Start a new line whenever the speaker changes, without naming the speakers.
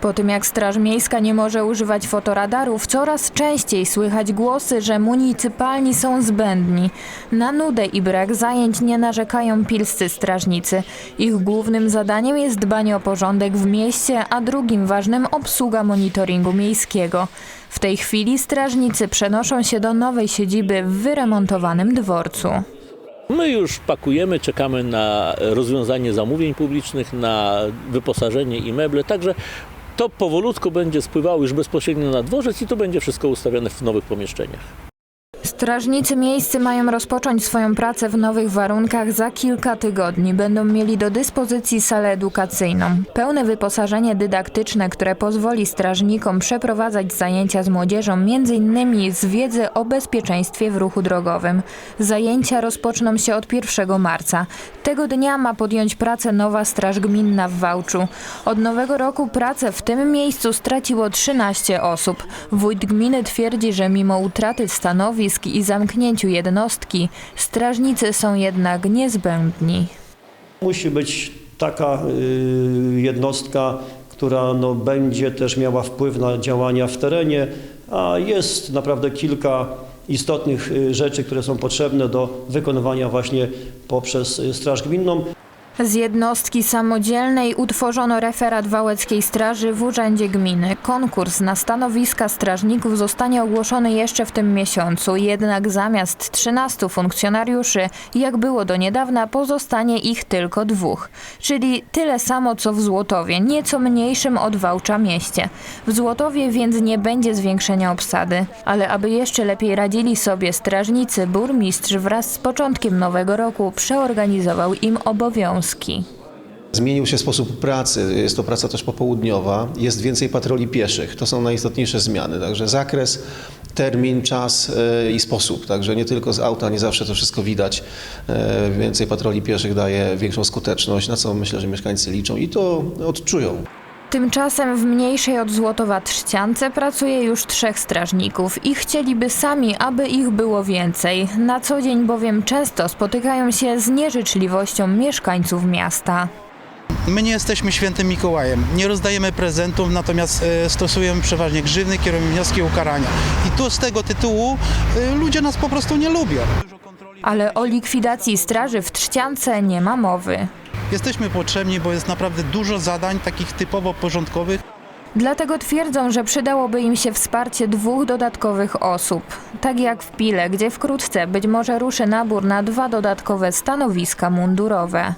Po tym jak Straż Miejska nie może używać fotoradarów, coraz częściej słychać głosy, że municypalni są zbędni. Na nudę i brak zajęć nie narzekają pilscy strażnicy. Ich głównym zadaniem jest dbanie o porządek w mieście, a drugim ważnym obsługa monitoringu miejskiego. W tej chwili strażnicy przenoszą się do nowej siedziby w wyremontowanym dworcu.
My już pakujemy, czekamy na rozwiązanie zamówień publicznych, na wyposażenie i meble, także to powolutku będzie spływało już bezpośrednio na dworzec i to będzie wszystko ustawione w nowych pomieszczeniach.
Strażnicy miejscy mają rozpocząć swoją pracę w nowych warunkach za kilka tygodni. Będą mieli do dyspozycji salę edukacyjną, pełne wyposażenie dydaktyczne, które pozwoli strażnikom przeprowadzać zajęcia z młodzieżą, m.in. z wiedzy o bezpieczeństwie w ruchu drogowym. Zajęcia rozpoczną się od 1 marca. Tego dnia ma podjąć pracę nowa Straż Gminna w Wałczu. Od nowego roku pracę w tym miejscu straciło 13 osób. Wójt gminy twierdzi, że mimo utraty stanowisk i zamknięciu jednostki, strażnicy są jednak niezbędni.
Musi być taka y, jednostka, która no, będzie też miała wpływ na działania w terenie, a jest naprawdę kilka istotnych y, rzeczy, które są potrzebne do wykonywania właśnie poprzez y, Straż Gminną.
Z jednostki samodzielnej utworzono referat Wałeckiej Straży w Urzędzie Gminy. Konkurs na stanowiska strażników zostanie ogłoszony jeszcze w tym miesiącu, jednak zamiast 13 funkcjonariuszy, jak było do niedawna, pozostanie ich tylko dwóch. Czyli tyle samo co w Złotowie, nieco mniejszym od Wałcza mieście. W Złotowie więc nie będzie zwiększenia obsady. Ale aby jeszcze lepiej radzili sobie strażnicy, burmistrz wraz z początkiem nowego roku przeorganizował im obowiązki.
Zmienił się sposób pracy, jest to praca też popołudniowa, jest więcej patroli pieszych. To są najistotniejsze zmiany. Także zakres, termin, czas e, i sposób. Także nie tylko z auta, nie zawsze to wszystko widać. E, Więcej patroli pieszych daje większą skuteczność, na co myślę, że mieszkańcy liczą i to odczują.
Tymczasem w mniejszej od Złotowa Trzciance pracuje już trzech strażników i chcieliby sami, aby ich było więcej. Na co dzień bowiem często spotykają się z nieżyczliwością mieszkańców miasta.
My nie jesteśmy świętym Mikołajem, nie rozdajemy prezentów, natomiast e, stosujemy przeważnie grzywny, kierujemy wnioski ukarania. I tu z tego tytułu e, ludzie nas po prostu nie lubią.
Ale o likwidacji straży w Trzciance nie ma mowy.
Jesteśmy potrzebni, bo jest naprawdę dużo zadań takich typowo porządkowych.
Dlatego twierdzą, że przydałoby im się wsparcie dwóch dodatkowych osób. Tak jak w Pile, gdzie wkrótce być może ruszy nabór na dwa dodatkowe stanowiska mundurowe.